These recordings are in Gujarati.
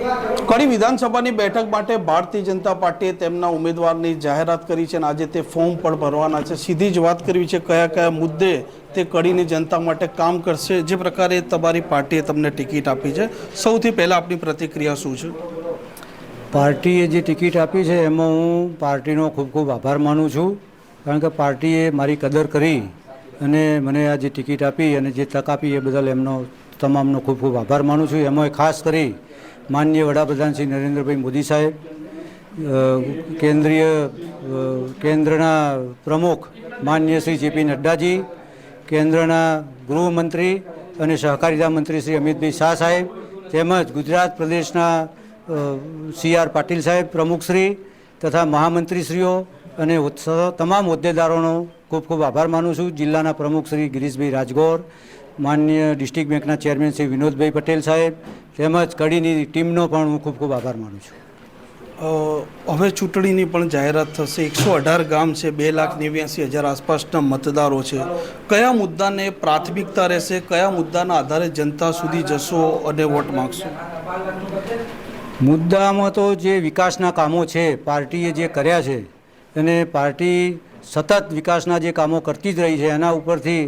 કડી વિધાનસભાની બેઠક માટે ભારતીય જનતા પાર્ટીએ તેમના ઉમેદવારની જાહેરાત કરી છે અને આજે તે ફોર્મ પણ ભરવાના છે. સીધી જ વાત કરવી છે કયા કયા મુદ્દે તે કડીની જનતા માટે કામ કરશે, જે પ્રકારે તમારી પાર્ટીએ તમને ટિકિટ આપી છે. સૌથી પહેલાં આપની પ્રતિક્રિયા શું છે? પાર્ટીએ જે ટિકિટ આપી છે એમાં હું પાર્ટીનો ખૂબ ખૂબ આભાર માનું છું, કારણ કે પાર્ટીએ મારી કદર કરી અને મને આ જે ટિકિટ આપી અને જે તક આપી એ બદલ એમનો તમામનો ખૂબ ખૂબ આભાર માનું છું. એમાં ખાસ કરી માનનીય વડાપ્રધાન શ્રી નરેન્દ્રભાઈ મોદી સાહેબ કેન્દ્રીય કેન્દ્રના પ્રમુખ માનનીય શ્રી જેપી નડ્ડાજી, કેન્દ્રના ગૃહમંત્રી અને સહકારિતા મંત્રી શ્રી અમિતભાઈ શાહ સાહેબ, તેમજ ગુજરાત પ્રદેશના સી આર પાટીલ સાહેબ પ્રમુખશ્રી તથા મહામંત્રીશ્રીઓ અને તમામ હોદ્દેદારોનો ખૂબ ખૂબ આભાર માનું છું. જિલ્લાના પ્રમુખ શ્રી ગિરીશભાઈ રાજગોર માનનીય ડિસ્ટ્રિક્ટ બેંકના ચેરમેન શ્રી વિનોદભાઈ પટેલ સાહેબ તેમજ કડીની ટીમનો પણ હું ખૂબ ખૂબ આભાર માનું છું. હવે ચૂંટણીની પણ જાહેરાત થશે. એકસો અઢાર ગામ છે બે લાખ નેવ્યાસી હજાર આસપાસના મતદારો છે. કયા મુદ્દાને પ્રાથમિકતા રહેશે? કયા મુદ્દાના આધારે જનતા સુધી જશો અને વોટ માગશો? મુદ્દામાં તો જે વિકાસના કામો છે પાર્ટીએ જે કર્યા છે અને પાર્ટી સતત વિકાસના જે કામો કરતી જ રહી છે એના ઉપરથી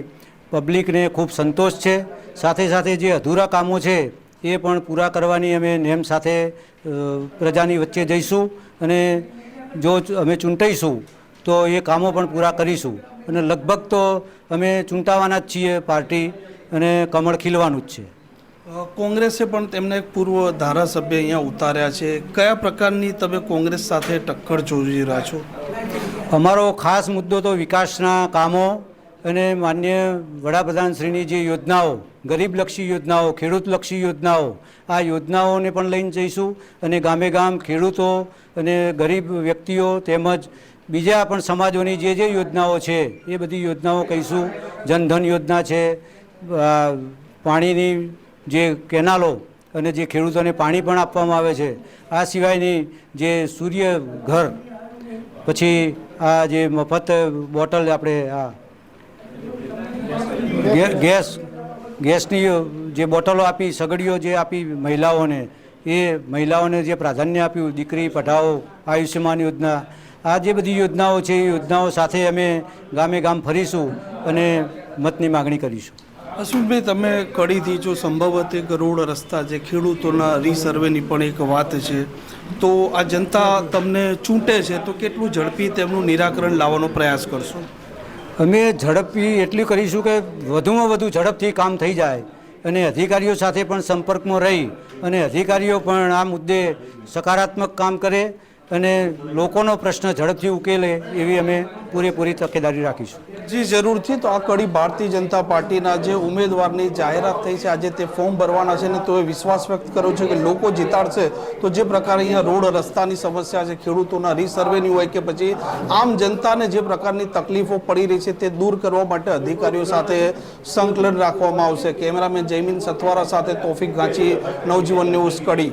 પબ્લિકને ખૂબ સંતોષ છે. સાથે સાથે જે અધૂરા કામો છે એ પણ પૂરા કરવાની અમે નેમ સાથે પ્રજાની વચ્ચે જઈશું અને જો અમે ચૂંટાઈશું તો એ કામો પણ પૂરા કરીશું. અને લગભગ તો અમે ચૂંટાવાના જ છીએ પાર્ટી અને કમળ ખીલવાનું જ છે. કોંગ્રેસે પણ તેમને એક પૂર્વ ધારાસભ્ય અહીંયા ઉતાર્યા છે. કયા પ્રકારની તમે કોંગ્રેસ સાથે ટક્કર જોઈ રહ્યા છો? અમારો ખાસ મુદ્દો તો વિકાસના કામો અને માન્ય વડાપ્રધાનશ્રીની જે યોજનાઓ, ગરીબલક્ષી યોજનાઓ, ખેડૂતલક્ષી યોજનાઓ, આ યોજનાઓને પણ લઈને જઈશું અને ગામે ગામ ખેડૂતો અને ગરીબ વ્યક્તિઓ તેમજ બીજા પણ સમાજોની જે જે યોજનાઓ છે, એ બધી યોજનાઓ કહીશું. જનધન યોજના છે પાણીની જે કેનાલો અને જે ખેડૂતોને પાણી પણ આપવામાં આવે છે, આ સિવાયની જે સૂર્ય ઘર, પછી આ જે મફત બોટલ આપણે આ ગેસ ગેસની જે બોટલો આપી, સગડીઓ જે આપી મહિલાઓને, એ મહિલાઓને જે પ્રાધાન્ય આપ્યું, દીકરી, પઢાઓ, આયુષ્યમાન યોજના, આ જે બધી યોજનાઓ છે, એ યોજનાઓ સાથે અમે ગામે ગામ ફરીશું અને મતની માગણી કરીશું. અશ્વિનભાઈ, તમે કડીથી જો સંભવત એક રોડ રસ્તા જે ખેડૂતોના રીસર્વેની પણ એક વાત છે, તો આ જનતા તમને ચૂંટે છે, તો કેટલું ઝડપી તેમનું નિરાકરણ લાવવાનો પ્રયાસ કરશો? અમે ઝડપી એટલું કરીશું કે વધુમાં વધુ ઝડપથી કામ થઈ જાય. અને અધિકારીઓ સાથે પણ સંપર્કમાં રહી અને અધિકારીઓ પણ આ મુદ્દે સકારાત્મક કામ કરે. અને લોકોનો પ્રશ્ન ઝડપથી ઉકેલે એવી અમે પૂરેપૂરી તકેદારી રાખીશું. જી, જરૂરથી. તો આ કડી ભારતીય જનતા પાર્ટીના જે ઉમેદવારની જાહેરાત થઈ છે, આજે તે ફોર્મ ભરવાના છે ને તો એ વિશ્વાસ વ્યક્ત કર્યો છે કે લોકો જીતાડશે. તો જે પ્રકારે અહીંયા રોડ રસ્તાની સમસ્યા છે, ખેડૂતોના રીસર્વેની હોય કે પછી આમ જનતાને જે પ્રકારની તકલીફો પડી રહી છે તે દૂર કરવા માટે અધિકારીઓ સાથે સંકલન રાખવામાં આવશે. કેમેરામેન જયમીન સથવારા સાથે તોફિક ગાંચી, નવજીવન ન્યૂઝ કડી.